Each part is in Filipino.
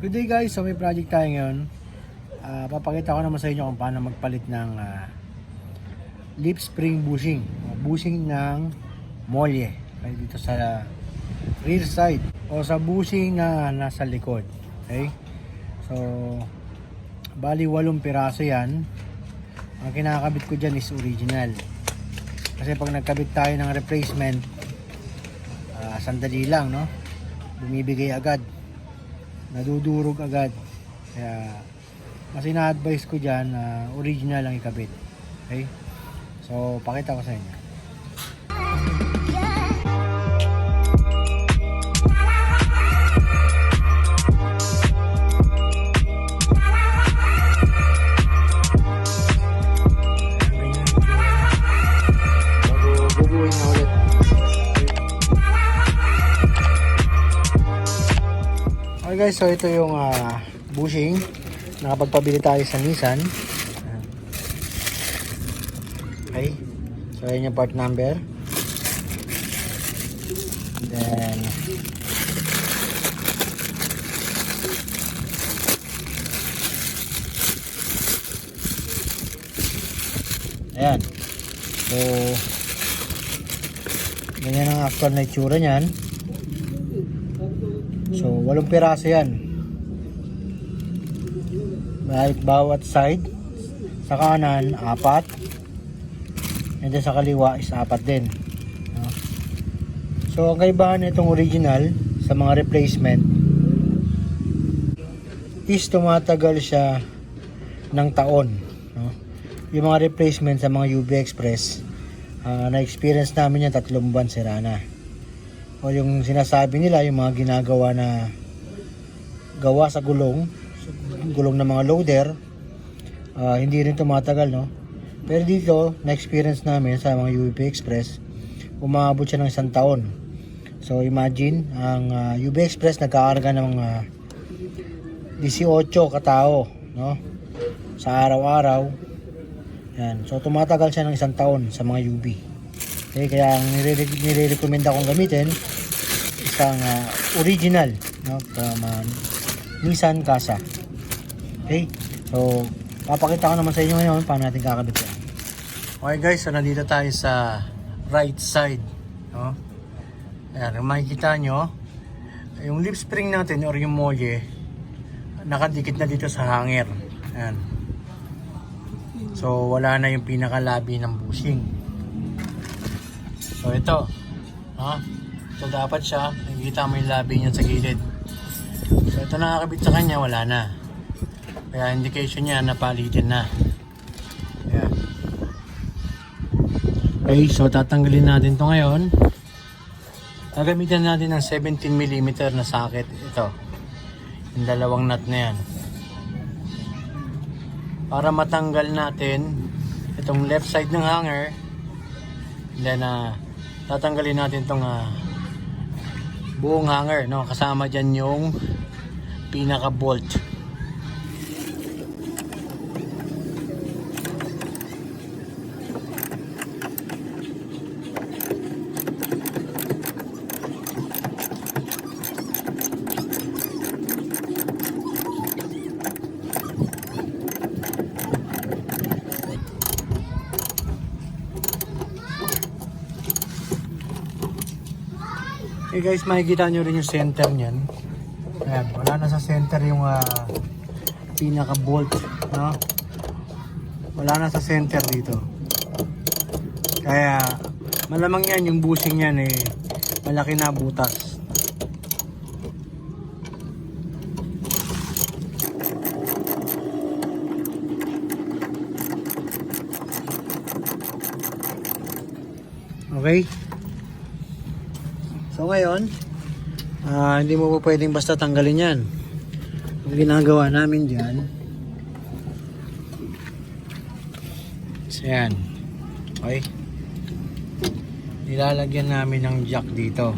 Good day guys, so may project tayo ngayon. Ah, papakita ko naman sa inyo kung paano magpalit ng ah, lip spring bushing. Bushing ng molye. Okay, dito sa rear side. O sa bushing na nasa likod. Okay? So, bali walong piraso yan. Ang kinakabit ko dyan is original. Kasi pag nagkabit tayo ng replacement, ah, sandali lang, no? Bumibigay agad nadudurog agad. Kaya, mas ina-advise ko dyan na original lang ikabit. Okay? So, pakita ko sa inyo. Guys, so ito yung ah, bushing. Nakapagpabili tayo sa Nissan. Okay. So ayan yung part number. Then Ayan. So ganyan ang actual na itsura niyan. So, walong piraso yan. Right, bawat side. Sa kanan, apat. And then sa kaliwa is apat din. So, ang kaibahan nitong original sa mga replacement is tumatagal siya ng taon. No? Yung mga replacement sa mga UV Express, ah, na-experience namin yan tatlong buwan sira na o yung sinasabi nila yung mga ginagawa na gawa sa gulong gulong ng mga loader ah, hindi rin tumatagal no? Pero dito na experience namin sa mga UV Express umabot siya ng isang taon. So imagine ang ah, UV Express nagkakarga ng mga 18 katao no? Sa araw-araw. Yan. So tumatagal siya ng isang taon sa mga UV Okay, kaya ang nire- nire-recommend akong gamitin isang ah, original no from ah, Nissan Casa. Okay? So, papakita ko naman sa inyo ngayon paano natin kakabit yan. Okay guys, so nandito tayo sa right side. No? Ayan, makikita nyo, yung lip spring natin or yung molye, nakadikit na dito sa hanger. Ayan. So, wala na yung pinakalabi ng bushing. So ito, ha? So dapat siya, nakikita mo yung labi niya sa gilid. So ito nakakabit sa kanya, wala na. Kaya indication niya na palitin na. Ayan. Okay, so tatanggalin natin to ngayon. Gagamitan natin ng 17mm na socket. Ito. Yung dalawang nut na yan. Para matanggal natin itong left side ng hanger. Then, ah, tatanggalin natin tong ah, buong hanger no? Kasama diyan yung pinaka bolt Okay guys, makikita nyo rin yung center niyan. Ayan, wala na sa center yung ah, pinaka bolt, no? Wala na sa center dito. Kaya malamang yan yung bushing niyan eh malaki na butas. Okay? So ngayon, ah, hindi mo po pwedeng basta tanggalin yan. Ang ginagawa namin dyan, so yan. Okay? Nilalagyan namin ng jack dito.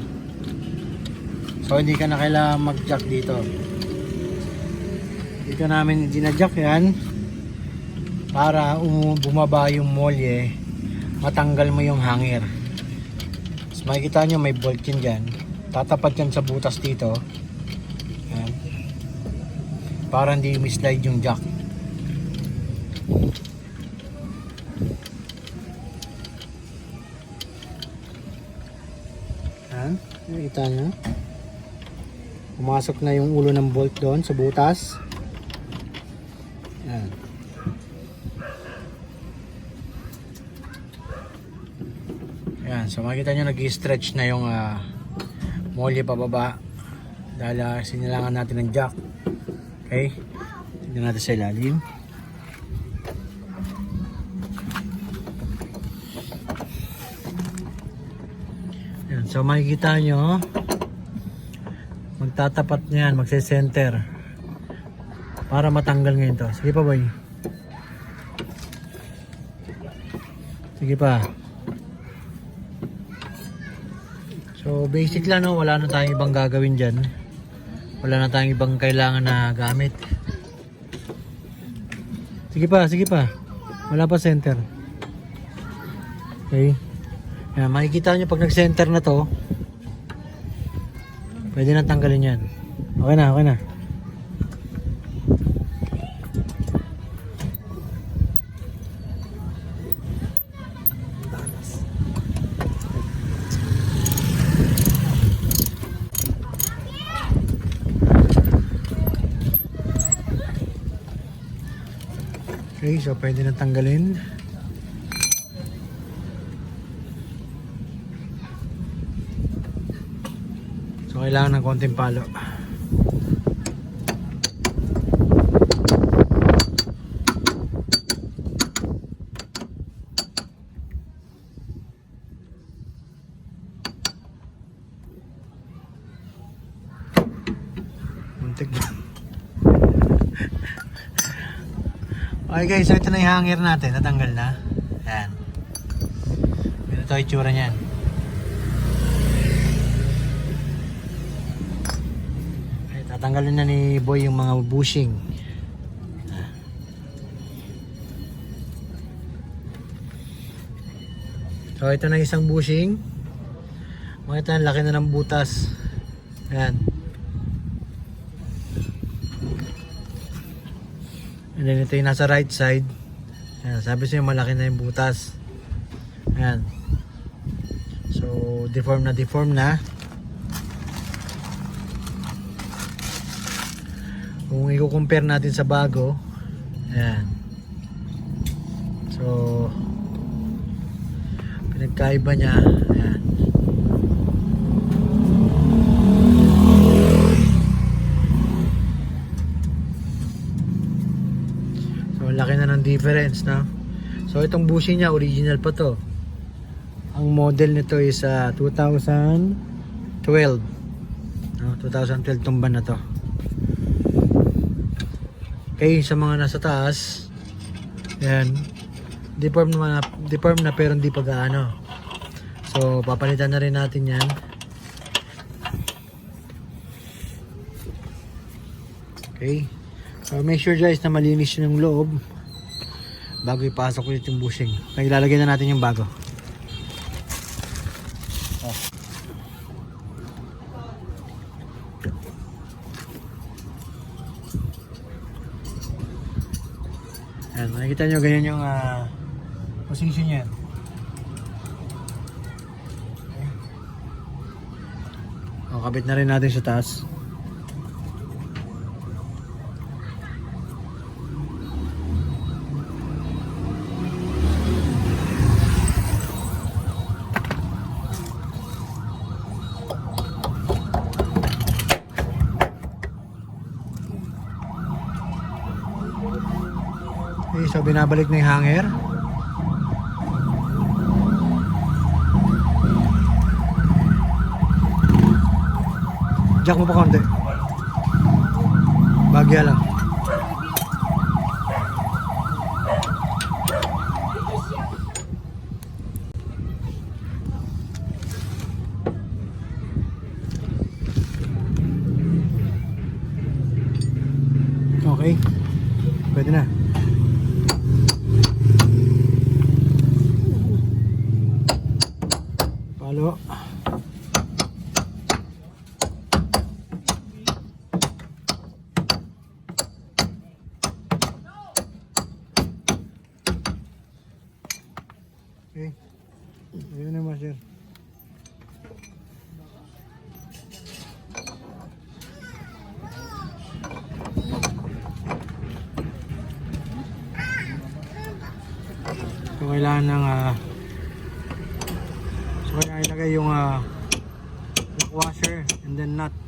So hindi ka na kailangan mag-jack dito. Dito namin dinajack yan para bumaba yung molye matanggal mo yung hanger. Mas makikita nyo may bolt yun dyan. Tatapat yan sa butas dito. Yan. para hindi mislide yung jack. Yan, nakita nyo. Pumasok na yung ulo ng bolt doon sa butas. Yan. Yan, so makikita nyo nag-stretch na yung uh, molly pababa dahil uh, sinilangan natin ng jack. Okay? Tignan natin sa ilalim. Yan, so makikita nyo magtatapat niyan, magse-center para matanggal ngayon to. Sige pa boy. Sige pa. So basic lang no, wala na tayong ibang gagawin dyan. Wala na tayong ibang kailangan na gamit. Sige pa, sige pa. Wala pa center. Okay. Yan, makikita nyo pag nag-center na to, pwede na tanggalin yan. Okay na, okay na. Okay, so pwede na tanggalin. So kailangan ng konting palo. Muntik na. Okay guys, so ito na yung hanger natin. Natanggal na. Ayan. Ito yung itsura niyan. Ay, tatanggalin na ni Boy yung mga bushing. So ito na isang bushing. Makita ang laki na ng butas. Ayan. And then ito yung nasa right side. Ayan, sabi sa'yo malaki na yung butas. Ayan. So, deform na deform na. Kung i-compare natin sa bago, ayan. So, pinagkaiba niya, ayan. So, ang laki na ng difference, no? So, itong bushing niya, original pa to. Ang model nito is uh, 2012. No? 2012 tong van na to. Okay, sa mga nasa taas, yan, deform na, deform na pero hindi pa gaano. So, papalitan na rin natin yan. Okay. So, make sure guys na malinis yung loob bago ipasok ulit yung bushing. Okay, ilalagay na natin yung bago. Oh. Ayan, nakikita nyo ganyan yung ah, position yan. Okay. O, kabit na rin natin sa taas. Okay, so binabalik na yung hanger. Jack mo pa konti. Bagya lang. Okay. Pwede na. Palo. Okay. Naman, sir. So, kailangan ng ah so, kailangan ilagay yung lock washer and then nut.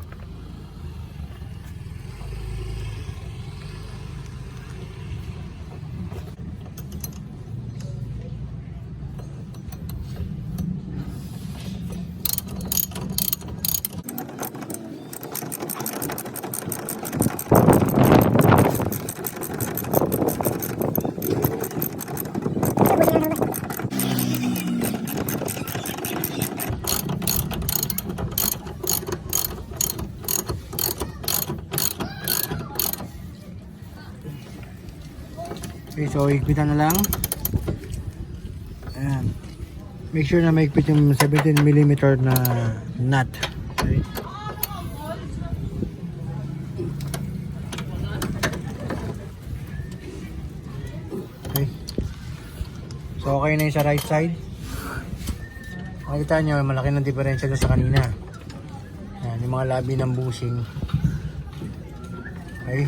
So higpitan na lang. Ayan. Make sure na maigpit yung 17mm na nut. Okay. Okay. So okay na yung sa right side. Makikita nyo, malaki ng diferensya doon sa kanina. Ayan, yung mga labi ng bushing. Okay.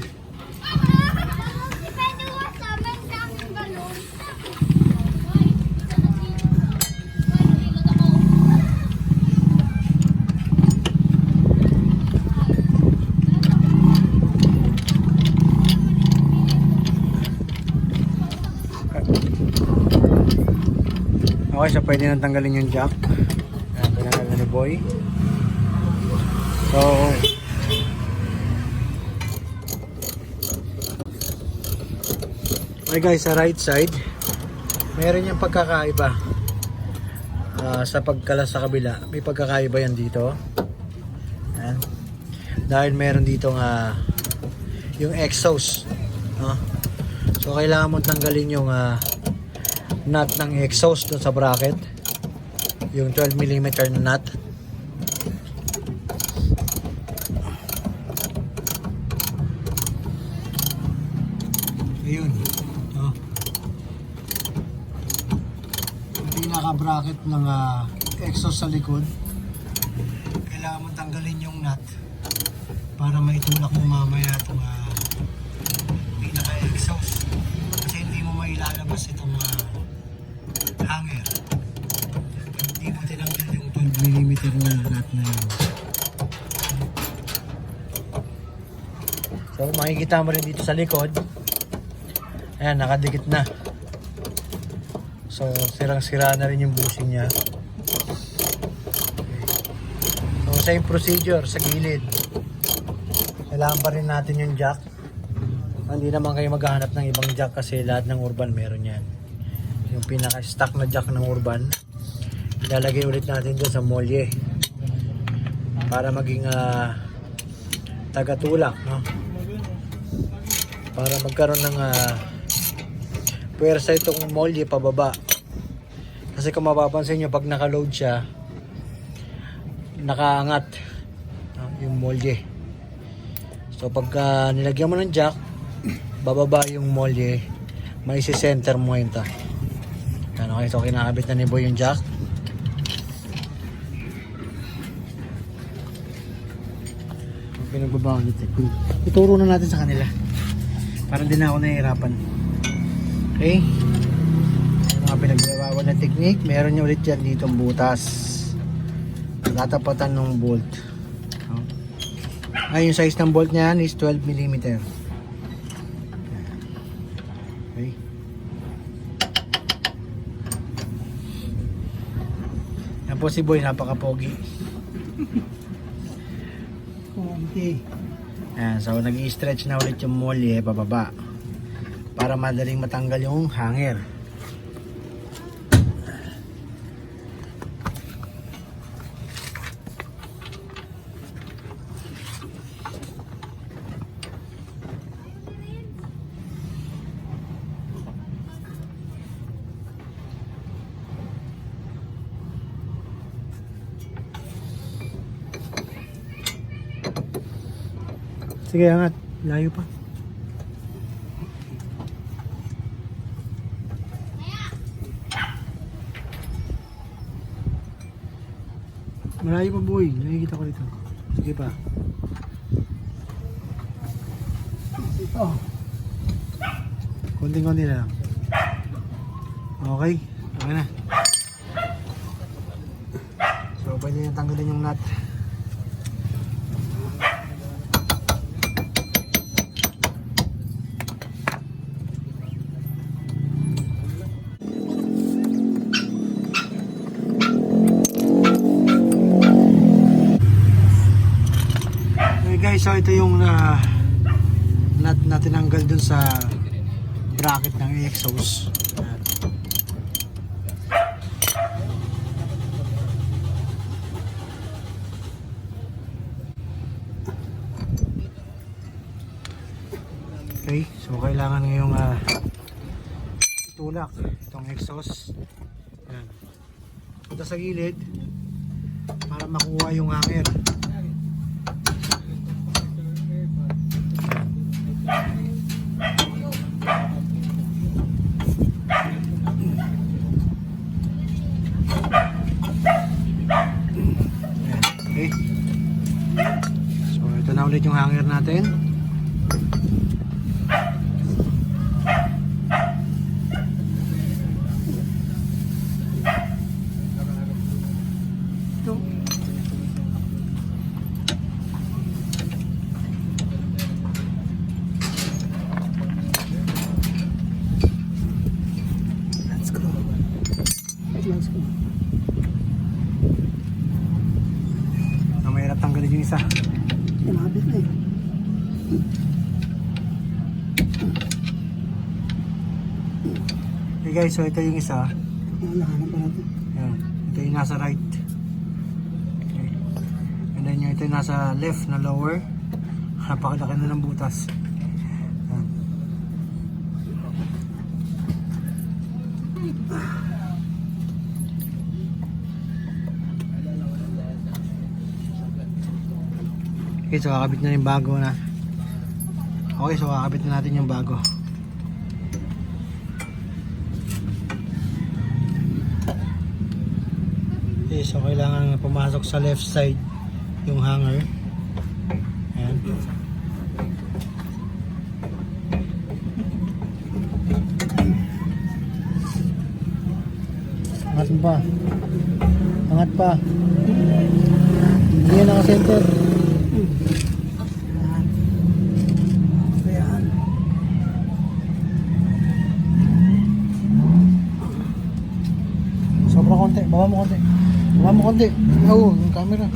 So pwede nang tanggalin yung jack. Ayan, tinanggal na ni Boy. So, okay guys, sa right side, meron yung pagkakaiba. Ah, sa pagkalas sa kabila, may pagkakaiba yan dito. Ayan. Dahil meron dito nga yung exhaust. No? So, kailangan mo tanggalin yung ah, nut ng exhaust dun sa bracket. Yung 12mm na nut ayun. Oh. pinaka bracket ng ah, exhaust sa likod. Kailangan mo tanggalin yung nut para maitulak mo mamaya itong ah, pinaka exhaust kasi hindi mo mailalabas itong ah, hanger. Hindi mo tinanggal yung 12mm na nut na yun. So makikita mo rin dito sa likod. Ayan, nakadikit na. So sirang-sira na rin yung bushing niya. So same procedure sa gilid. Kailangan pa rin natin yung jack. Hindi naman kayo maghahanap ng ibang jack kasi lahat ng urban meron yan yung pinaka stock na jack ng urban. Ilalagay ulit natin doon sa molye. Para maging ah, tagatulak no? Para magkaroon ng uh, puwersa itong molye pababa. Kasi kung mapapansin nyo pag naka-load siya nakaangat no, yung molye. So pagka nilagyan mo ng jack bababa yung molye may center mo yun ta okay, so kinakabit na ni Boy yung jack. Pinagbaba ulit eh. Ituro na natin sa kanila. Para din ako nahihirapan. Okay? Yung mga pinagbabawa na technique, meron nyo ulit yan dito butas. Tatapatan ng bolt. Ay, yung size ng bolt niyan is 12mm. Okay? Po si Boy, napaka-pogi. Pogi. Ayan, so nag-i-stretch na ulit yung molye pababa. Para madaling matanggal yung hanger. Sige, angat. Layo pa. Malayo pa boy. Nakikita ko dito. Sige pa. Oh. Konting-konti na lang. Okay. Okay na. So, pwede niya tanggalin yung nut. So ito yung na nut na tinanggal dun sa bracket ng exhaust. Okay, so kailangan ngayong uh, itulak itong exhaust. Yan. Punta sa gilid para makuha yung hanger. Natin. Ito. Let's go. Let's go. So, mahirap tanggalin yung isa. Lumapit na eh. Okay guys, so ito yung isa. Yan, nahanap pa natin. Yan. Ito yung nasa right. Okay. And then yung ito yung nasa left na lower. Napakalaki na ng butas. Yan. Okay, so kakabit na yung bago na. Okay, so kakabit na natin yung bago. Okay, so kailangan pumasok sa left side yung hanger. Ayan. Angat pa. Angat pa. Hindi yan naka-center. Ayan. Sobra konti. Baba mo konti. Baba mo konti. Oo, yung camera.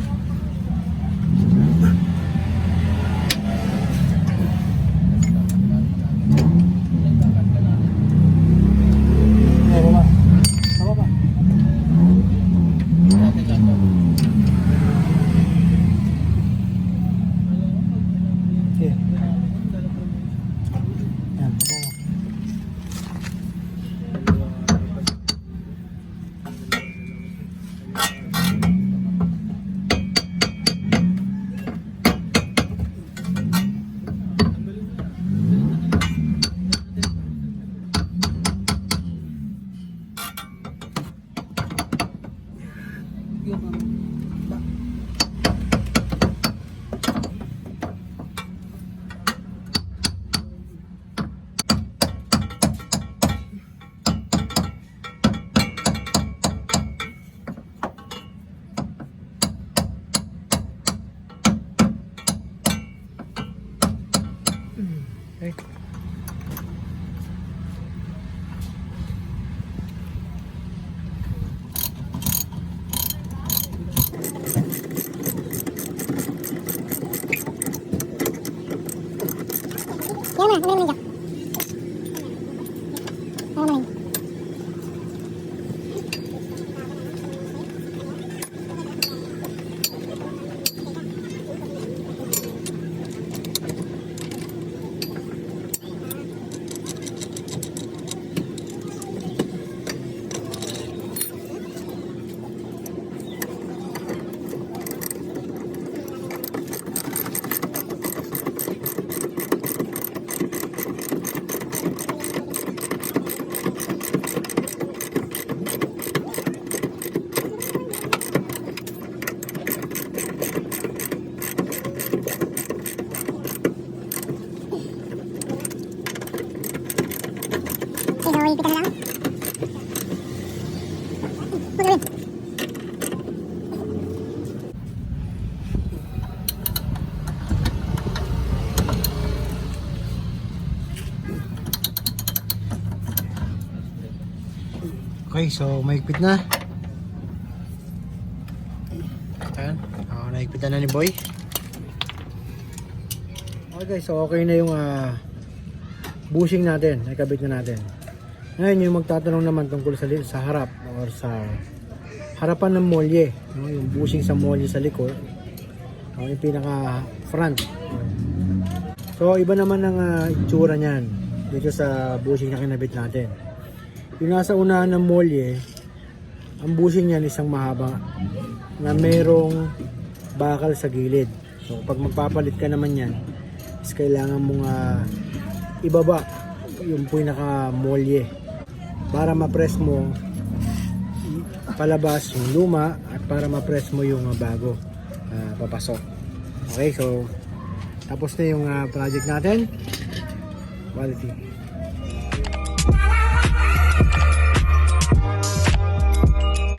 Higpitan na lang. Okay, so maigpit na. Ayan, oh, naigpitan na ni Boy. Okay guys, so okay na yung ah, bushing natin, nakabit na natin. Ngayon yung magtatanong naman tungkol sa, sa harap or sa harapan ng molye, no? yung bushing sa molye sa likod, no? yung pinaka front. So iba naman ang ah, itsura niyan dito sa bushing na kinabit natin. Yung nasa unahan ng molye, ang bushing niyan isang mahaba na merong bakal sa gilid. So pag magpapalit ka naman yan, is kailangan mong ah, ibaba yung pinaka molye para ma-press mo palabas yung luma at para ma-press mo yung bago ah, papasok. Okay, so tapos na yung ah, project natin. Quality.